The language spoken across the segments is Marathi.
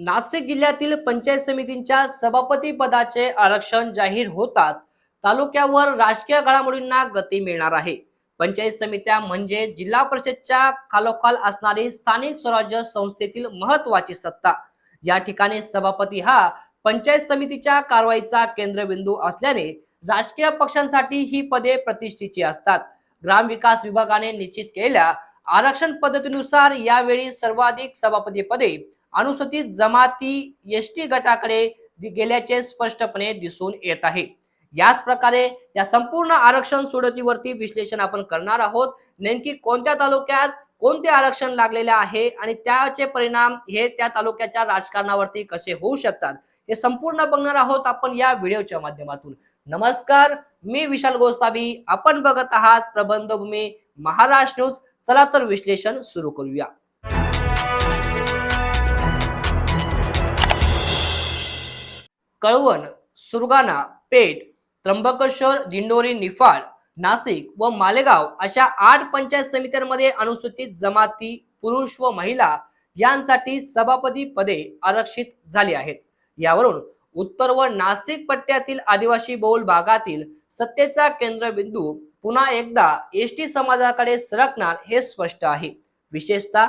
नाशिक जिल्ह्यातील पंचायत समितींच्या सभापती पदाचे आरक्षण जाहीर होताच तालुक्यावर राजकीय घडामोडींना गती मिळणार आहे. पंचायत समित्या म्हणजे जिल्हा परिषदच्या खालोखाल असणारी स्थानिक स्वराज्य संस्थेतील महत्वाची सत्ता. या ठिकाणी सभापती हा पंचायत समितीच्या कारवाईचा केंद्रबिंदू असल्याने राजकीय पक्षांसाठी ही पदे प्रतिष्ठेची असतात. ग्रामविकास विभागाने निश्चित केलेल्या आरक्षण पद्धतीनुसार यावेळी सर्वाधिक सभापती पदे अनुसूचित जमाती एस टी गटाकडे गेल्याचे स्पष्टपणे दिसून येत आहे. याच प्रकारे या संपूर्ण आरक्षण सोडतीवरती विश्लेषण आपण करणार आहोत. नेमकी कोणत्या तालुक्यात कोणते आरक्षण लागलेले आहे आणि त्याचे परिणाम हे त्या तालुक्याच्या राजकारणावरती कसे होऊ शकतात हे संपूर्ण बघणार आहोत आपण या व्हिडिओच्या माध्यमातून. नमस्कार मी विशाल गोसावी. आपण बघत आहात प्रबंधभूमी महाराष्ट्र न्यूज. चला तर विश्लेषण सुरू करूया. कळवण सुरगाणा पेठ त्र्यंबकेश्वर दिंडोरी निफाड नाशिक व मालेगाव अशा आठ पंचायत समित्यांमध्ये अनुसूचित जमाती पुरुष व महिला यांसाठी सभापती पदे आरक्षित झाली आहेत. यावरून उत्तर व नाशिक पट्ट्यातील आदिवासी बहुल भागातील सत्तेचा केंद्रबिंदू पुन्हा एकदा एस टी समाजाकडे सरकणार हे स्पष्ट आहे. विशेषतः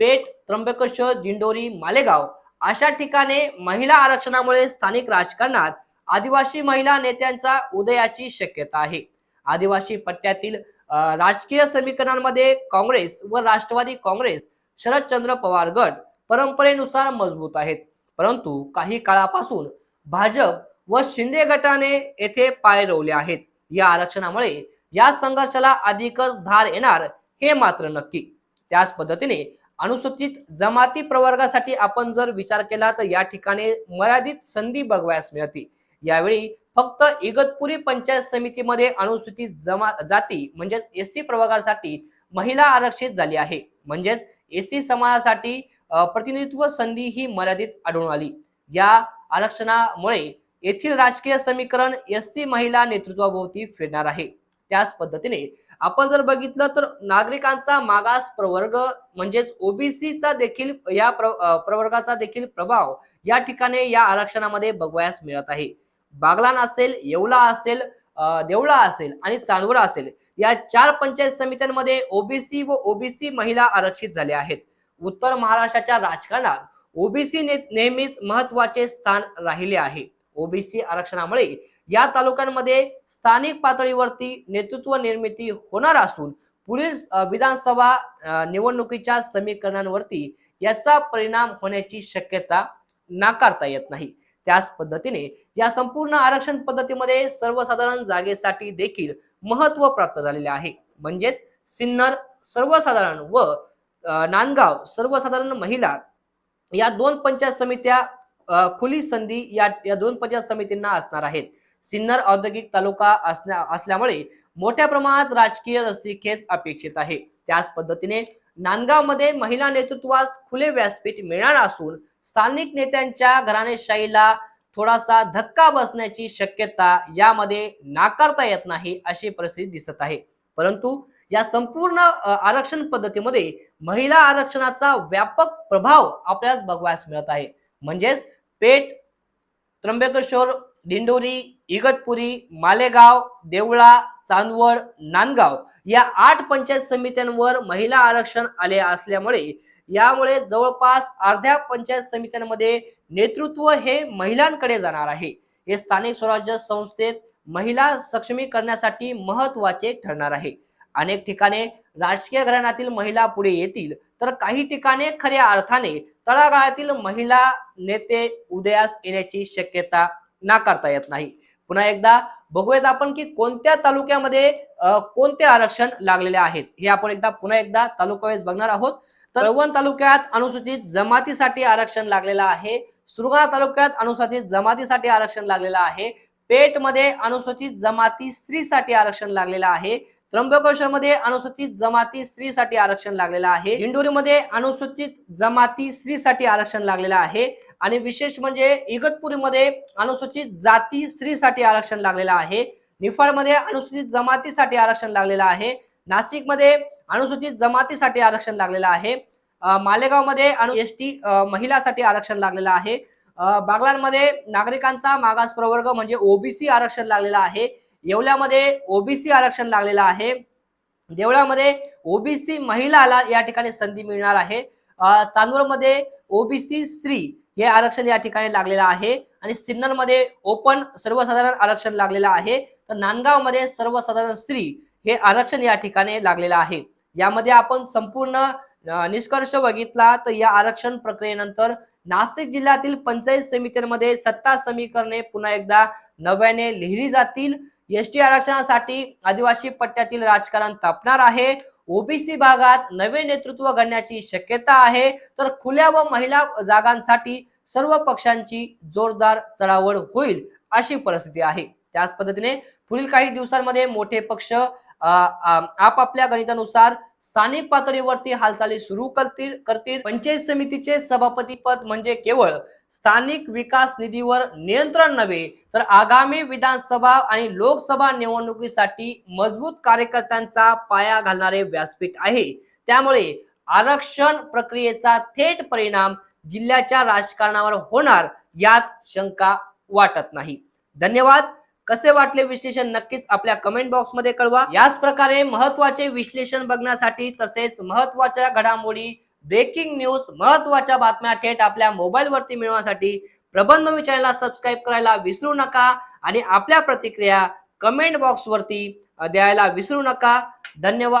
पेठ त्र्यंबकेश्वर दिंडोरी मालेगाव अशा ठिकाणी महिला आरक्षणामुळे स्थानिक राजकारणात आदिवासी महिला नेत्यांचा उदयाची शक्यता आहे. आदिवासी पट्ट्यातील राजकीय समीकरणांमध्ये काँग्रेस व राष्ट्रवादी काँग्रेस शरदचंद्र पवार गट परंपरेनुसार मजबूत आहेत. परंतु काही काळापासून भाजप व शिंदे गटाने येथे पाय रोवले आहेत. या आरक्षणामुळे या संघर्षाला अधिकच धार येणार हे मात्र नक्की. त्याच पद्धतीने अनुसूचित जमाती प्रवर्गासाठी आपण जर विचार केला तर या ठिकाणी मर्यादित संधी बघवायस मिळते. यावेळी फक्त इगतपुरी पंचायत समितीमध्ये अनुसूचित जमा जाती म्हणजेच एस सी प्रवर्गासाठी महिला आरक्षित झाली आहे. म्हणजेच एस सी समाजासाठी प्रतिनिधित्व संधी ही मर्यादित आढळून आली. या आरक्षणामुळे येथील राजकीय समीकरण एस सी महिला नेतृत्वाभोवती फिरणार आहे. त्याच पद्धतीने आपण जर बघितलं तर नागरिकांचा मागास प्रवर्ग म्हणजेच ओबीसीचा देखील या प्र प्रवर्गाचा देखील प्रभाव या ठिकाणी या आरक्षणामध्ये बघवायस मिळत आहे. बागलान असेल येवला असेल देवळा असेल आणि चांदवडा असेल या चार पंचायत समित्यांमध्ये ओबीसी व ओबीसी महिला आरक्षित झाल्या आहेत. उत्तर महाराष्ट्राच्या राजकारणात ओबीसी नेहमीच महत्त्वाचे स्थान राहिले आहे. ओबीसी आरक्षणामुळे या तालुक्यांमध्ये स्थानिक पातळीवरती नेतृत्व निर्मिती होणार असून पुढील विधानसभा निवडणुकीच्या समीकरणांवरती याचा परिणाम होण्याची शक्यता नाकारता येत नाही. त्याच पद्धतीने या संपूर्ण आरक्षण पद्धतीमध्ये सर्वसाधारण जागेसाठी देखील महत्त्व प्राप्त झालेले आहे. म्हणजेच सिन्नर सर्वसाधारण व नांदगाव सर्वसाधारण महिला या दोन पंचायत समित्या खुली संधी या या दोन पंचायत समितींना असणार आहेत. सिन्नर औद्योगिक तालुका असल्या असल्यामुळे मोठ्या प्रमाणात राजकीय रस्सीखेच अपेक्षित आहे. त्याच पद्धतीने नांदगावमध्ये महिला नेतृत्वास खुले व्यासपीठ मिळणार असून स्थानिक नेत्यांच्या घराणेशाहीला थोडासा धक्का बसण्याची शक्यता यामध्ये नाकारता येत नाही अशी परिस्थिती दिसत आहे. परंतु या संपूर्ण आरक्षण पद्धतीमध्ये महिला आरक्षणाचा व्यापक प्रभाव आपल्याला बघवायला मिळत आहे. म्हणजेच पेठ त्र्यंबकेश्वर दिंडोरी इगतपुरी मालेगाव देवळा चांदवड नांदगाव या आठ पंचायत समित्यांवर महिला आरक्षण आले असल्यामुळे यामुळे जवळपास अर्ध्या पंचायत समित्यांमध्ये नेतृत्व हे महिलांकडे जाणार आहे. हे स्थानिक स्वराज्य संस्थेत महिला सक्षमीकरणासाठी महत्त्वाचे ठरणार आहे. अनेक ठिकाणी राजकीय घराण्यातील महिला पुढे येतील तर काही ठिकाणी खऱ्या अर्थाने तळागाळातील महिला नेते उदयास येण्याची शक्यता नाकारता येत नाही. पुन्हा एकदा बघूयात आपण की कोणत्या तालुक्यामध्ये कोणते आरक्षण लागलेले आहेत? हे आपण एकदा पुन्हा एकदा तालुकावेळेस बघणार आहोत. तर रवण तालुक्यात अनुसूचित जमातीसाठी आरक्षण लागलेलं आहे. सुरगाणा तालुक्यात अनुसूचित जमातीसाठी आरक्षण लागलेलं आहे. पेठमध्ये अनुसूचित जमाती स्त्रीसाठी आरक्षण लागलेलं आहे. त्र्यंबकेश्वर मध्ये अनुसूचित जमाती स्त्रीसाठी आरक्षण लागलेलं आहे. हिंडोरीमध्ये अनुसूचित जमाती स्त्रीसाठी आरक्षण लागलेलं आहे. आणि विशेष म्हणजे इगतपुरीमध्ये अनुसूचित जाती स्त्रीसाठी आरक्षण लागलेलं आहे. निफाडमध्ये अनुसूचित जमातीसाठी आरक्षण लागलेलं आहे. नाशिकमध्ये अनुसूचित जमातीसाठी आरक्षण लागलेलं आहे. मालेगावमध्ये अनु एस टी महिलासाठी आरक्षण लागलेलं आहे. बागलांमध्ये नागरिकांचा मागास प्रवर्ग म्हणजे ओबीसी आरक्षण लागलेलं आहे. येवल्यामध्ये ओबीसी आरक्षण लागलेलं आहे. देवळामध्ये ओबीसी महिलाला या ठिकाणी संधी मिळणार आहे. चांदूरमध्ये ओबीसी स्त्री हे आरक्षण या ठिकाणी लागलेलं आहे. आणि सिन्नरमध्ये ओपन सर्वसाधारण आरक्षण लागलेलं आहे. तर नांदगावमध्ये सर्वसाधारण स्त्री हे आरक्षण या ठिकाणी लागलेलं आहे. यामध्ये आपण संपूर्ण निष्कर्ष बघितला तर या आरक्षण प्रक्रियेनंतर नाशिक जिल्ह्यातील पंचायत समितीमध्ये सत्ता समीकरणे पुन्हा एकदा नव्याने लिहिली जातील. एस आरक्षणासाठी आदिवासी पट्ट्यातील राजकारण तापणार आहे. ओबीसी भागात नवे नेतृत्व घडण्याची शक्यता आहे तर खुल्या व महिला जागांसाठी सर्व पक्षांची जोरदार चढावड होईल अशी परिस्थिती आहे. त्याच पद्धतीने पुढील काही दिवसांमध्ये मोठे पक्ष आपापल्या गणितानुसार स्थानिक पातळीवरती हालचाली सुरू करतील करतील. पंचायत समितीचे सभापती पद म्हणजे केवळ स्थानिक विकास निधीवर नियंत्रण नव्हे तर आगामी विधानसभा आणि लोकसभा निवडणुकीसाठी मजबूत कार्यकर्त्यांचा पाया घालणारे व्यासपीठ आहे. त्यामुळे आरक्षण प्रक्रियेचा थेट परिणाम जिल्ह्याच्या राजकारणावर होणार यात शंका वाटत नाही. धन्यवाद. कसे वाटले विश्लेषण नक्कीच आपल्या कमेंट बॉक्समध्ये कळवा. याच प्रकारे महत्त्वाचे विश्लेषण बघण्यासाठी तसेच महत्त्वाच्या घडामोडी ब्रेकिंग न्यूज महत्त्वाच्या बातम्या थेट आपल्या मोबाईल वरती मिळवण्यासाठी प्रबंधमी चॅनलला सबस्क्राईब करायला विसरू नका आणि आपल्या प्रतिक्रिया कमेंट बॉक्स वरती द्यायला विसरू नका. धन्यवाद.